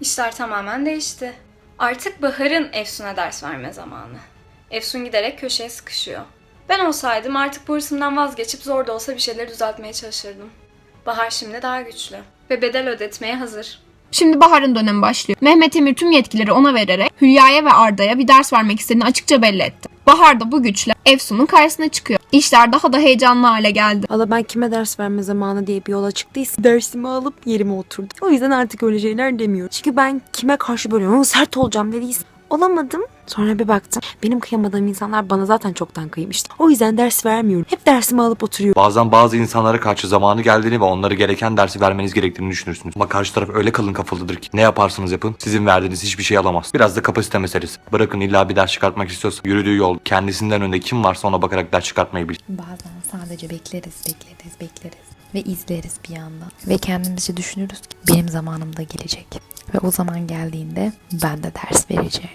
İşler tamamen değişti. Artık Bahar'ın Efsun'a ders verme zamanı. Efsun giderek köşeye sıkışıyor. Ben olsaydım artık bu hırsımdan vazgeçip zor da olsa bir şeyleri düzeltmeye çalışırdım. Bahar şimdi daha güçlü ve bedel ödetmeye hazır. Şimdi Bahar'ın dönemi başlıyor. Mehmet Emir tüm yetkileri ona vererek Hülya'ya ve Arda'ya bir ders vermek istediğini açıkça belli etti. Bahar da bu güçle Efsun'un karşısına çıkıyor. İşler daha da heyecanlı hale geldi. Valla ben kime ders verme zamanı diye bir yola çıktıysa dersimi alıp yerime oturdum. O yüzden artık öyle şeyler demiyorum. Çünkü ben kime karşı böyle "Ama sert olacağım dediysem olamadım. Sonra bir baktım. Benim kıyamadığım insanlar bana zaten çoktan kıymıştı. O yüzden ders vermiyorum. Hep dersimi alıp oturuyorum. Bazen bazı insanlara karşı zamanı geldiğini ve onlara gereken dersi vermeniz gerektiğini düşünürsünüz. Ama karşı taraf öyle kalın kafalıdır ki ne yaparsanız yapın sizin verdiğiniz hiçbir şey alamaz. Biraz da kapasite meselesi. Bırakın illa bir ders çıkartmak istiyorsa yürüdüğü yol kendisinden önde kim varsa ona bakarak ders çıkartmayı bil. Bazen sadece bekleriz, bekleriz, bekleriz ve izleriz bir yandan. Ve kendimizce düşünürüz ki benim zamanım da gelecek. Ve o zaman geldiğinde ben de ders vereceğim.